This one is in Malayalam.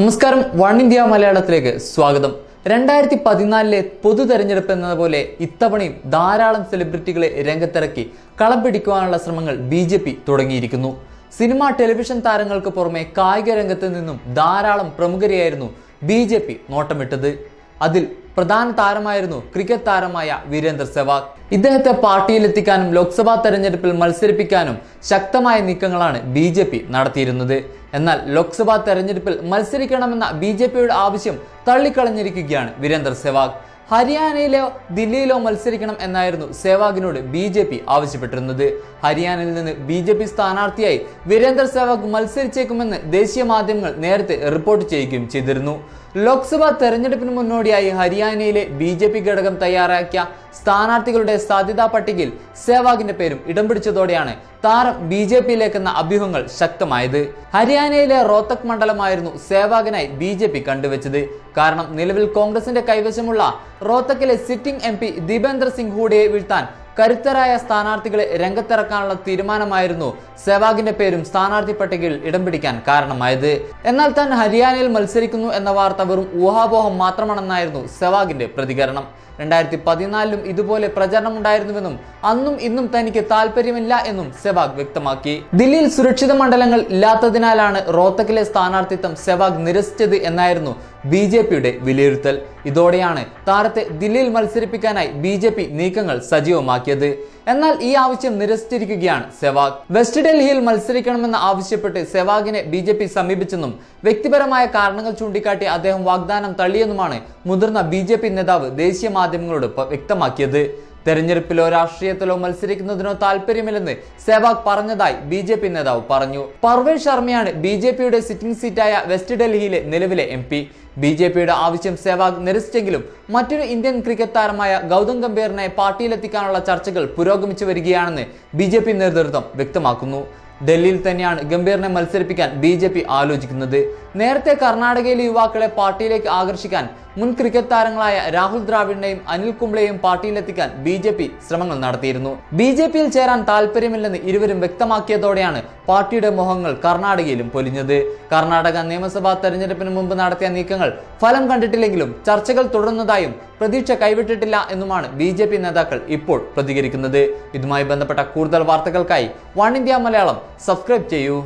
നമസ്കാരം വൺ ഇന്ത്യ മലയാളത്തിലേക്ക് സ്വാഗതം. രണ്ടായിരത്തി പതിനാലിലെ പൊതു തെരഞ്ഞെടുപ്പ് എന്നതുപോലെ ഇത്തവണയും ധാരാളം സെലിബ്രിറ്റികളെ രംഗത്തിറക്കി കളം പിടിക്കുവാനുള്ള ശ്രമങ്ങൾ ബി ജെ പി തുടങ്ങിയിരിക്കുന്നു. സിനിമ ടെലിവിഷൻ താരങ്ങൾക്ക് പുറമെ കായിക രംഗത്ത് നിന്നും ധാരാളം പ്രമുഖരെയായിരുന്നു ബി ജെ പി നോട്ടമിട്ടത്. അതിൽ പ്രധാന താരമായിരുന്നു ക്രിക്കറ്റ് താരമായ വീരേന്ദർ സെവാഗ്. ഇദ്ദേഹത്തെ പാർട്ടിയിലെത്തിക്കാനും ലോക്സഭാ തെരഞ്ഞെടുപ്പിൽ മത്സരിപ്പിക്കാനും ശക്തമായ നീക്കങ്ങളാണ് ബി ജെ പി നടത്തിയിരുന്നത്. എന്നാൽ ലോക്സഭാ തെരഞ്ഞെടുപ്പിൽ മത്സരിക്കണമെന്ന ബി ജെ പിയുടെ ആവശ്യം തള്ളിക്കളഞ്ഞിരിക്കുകയാണ് വീരേന്ദർ സെവാഗ്. ഹരിയാനയിലോ ദില്ലിയിലോ മത്സരിക്കണം എന്നായിരുന്നു സേവാഗിനോട് ബി ജെ പി ആവശ്യപ്പെട്ടിരുന്നത്. ഹരിയാനയിൽ നിന്ന് ബി ജെ പി സ്ഥാനാർത്ഥിയായി വീരേന്ദർ സേവാഗ് മത്സരിച്ചേക്കുമെന്ന് ദേശീയ മാധ്യമങ്ങൾ നേരത്തെ റിപ്പോർട്ട് ചെയ്യുകയും ചെയ്തിരുന്നു. ലോക്സഭാ തെരഞ്ഞെടുപ്പിന് മുന്നോടിയായി ഹരിയാനയിലെ ബി ജെ പി ഘടകം തയ്യാറാക്കിയ സ്ഥാനാർത്ഥികളുടെ സാധ്യതാ പട്ടികയിൽ സേവാഗിന്റെ പേരും ഇടം പിടിച്ചതോടെയാണ് താരം ബി ജെ പിയിലേക്കെന്ന അഭ്യൂഹങ്ങൾ ശക്തമായത് ഹരിയാനയിലെ റോത്തക് മണ്ഡലമായിരുന്നു സേവാഗനായി ബി ജെ പി കണ്ടുവച്ചത്. കാരണം നിലവിൽ കോൺഗ്രസിന്റെ കൈവശമുള്ള റോത്തക്കിലെ sitting M P Deepender Singh ഹൂഡയെ വീഴ്ത്താൻ കരുത്തരായ സ്ഥാനാർത്ഥികളെ രംഗത്തിറക്കാനുള്ള തീരുമാനമായിരുന്നു സെവാഗിന്റെ പേരും സ്ഥാനാർത്ഥി പട്ടികയിൽ ഇടം പിടിക്കാൻ കാരണമായത്. എന്നാൽ താൻ ഹരിയാനയിൽ മത്സരിക്കുന്നു എന്ന വാർത്ത വെറും ഊഹാപോഹം മാത്രമാണെന്നായിരുന്നു സെവാഗിന്റെ പ്രതികരണം. രണ്ടായിരത്തി പതിനാലിലും ഇതുപോലെ പ്രചരണമുണ്ടായിരുന്നുവെന്നും അന്നും ഇന്നും തനിക്ക് താല്പര്യമില്ല എന്നും സെവാഗ് വ്യക്തമാക്കി. ദില്ലിയിൽ സുരക്ഷിത മണ്ഡലങ്ങൾ ഇല്ലാത്തതിനാലാണ് റോത്തക്കിലെ സ്ഥാനാർത്ഥിത്വം സെവാഗ് നിരസിച്ചത് എന്നായിരുന്നു ബി ജെ പിയുടെ വിലയിരുത്തൽ. ഇതോടെയാണ് താരത്തെ ദില്ലിയിൽ മത്സരിപ്പിക്കാനായി ബി ജെ പി നീക്കങ്ങൾ സജീവമാക്കിയത്. എന്നാൽ ഈ ആവശ്യം നിരസിച്ചിരിക്കുകയാണ് സെവാഗ്. വെസ്റ്റ് ഡൽഹിയിൽ മത്സരിക്കണമെന്ന് ആവശ്യപ്പെട്ട് സെവാഗിനെ ബി ജെ പി സമീപിച്ചെന്നും വ്യക്തിപരമായ കാരണങ്ങൾ ചൂണ്ടിക്കാട്ടി അദ്ദേഹം വാഗ്ദാനം തള്ളിയെന്നുമാണ് മുതിർന്ന ബി നേതാവ് ദേശീയ മാധ്യമങ്ങളോട് വ്യക്തമാക്കിയത്. തെരഞ്ഞെടുപ്പിലോ രാഷ്ട്രീയത്തിലോ മത്സരിക്കുന്നതിനോ താല്പര്യമില്ലെന്ന് സെവാഗ് പറഞ്ഞതായി ബി ജെ പി നേതാവ് പറഞ്ഞു. പർവേഷ് ശർമ്മയാണ് ബി ജെ പിയുടെ സിറ്റിംഗ് സീറ്റായ വെസ്റ്റ് ഡൽഹിയിലെ നിലവിലെ എം പി. ബി ജെ പിയുടെ ആവശ്യം സെവാഗ് നിരസിച്ചെങ്കിലും മറ്റൊരു ഇന്ത്യൻ ക്രിക്കറ്റ് താരമായ ഗൗതം ഗംഭീറിനെ പാർട്ടിയിലെത്തിക്കാനുള്ള ചർച്ചകൾ പുരോഗമിച്ചു വരികയാണെന്ന് ബി നേതൃത്വം വ്യക്തമാക്കുന്നു. ഡൽഹിയിൽ തന്നെയാണ് ഗംഭീറിനെ മത്സരിപ്പിക്കാൻ ബി ജെ പി ആലോചിക്കുന്നത്. നേരത്തെ കർണാടകയിലെ യുവാക്കളെ പാർട്ടിയിലേക്ക് ആകർഷിക്കാൻ മുൻ ക്രിക്കറ്റ് താരങ്ങളായ രാഹുൽ ദ്രാവിഡിനെയും അനിൽ കുംബ്ലെയും പാർട്ടിയിലെത്തിക്കാൻ ബി ജെ പി ശ്രമങ്ങൾ നടത്തിയിരുന്നു. ബി ജെ പിയിൽ ചേരാൻ താല്പര്യമില്ലെന്ന് ഇരുവരും വ്യക്തമാക്കിയതോടെയാണ് പാർട്ടിയുടെ മുഖങ്ങൾ കർണാടകയിലും പൊലിഞ്ഞത്. കർണാടക നിയമസഭാ തെരഞ്ഞെടുപ്പിന് മുമ്പ് നടത്തിയ നീക്കങ്ങൾ ഫലം കണ്ടിട്ടില്ലെങ്കിലും ചർച്ചകൾ തുടരുന്നതായും പ്രതീക്ഷ കൈവിട്ടിട്ടില്ല എന്നുമാണ് ബി ജെ പി നേതാക്കൾ ഇപ്പോൾ പ്രതികരിക്കുന്നത്. ഇതുമായി ബന്ധപ്പെട്ട കൂടുതൽ വാർത്തകൾക്കായി വൺ ഇന്ത്യ മലയാളം സബ്സ്ക്രൈബ് ചെയ്യൂ.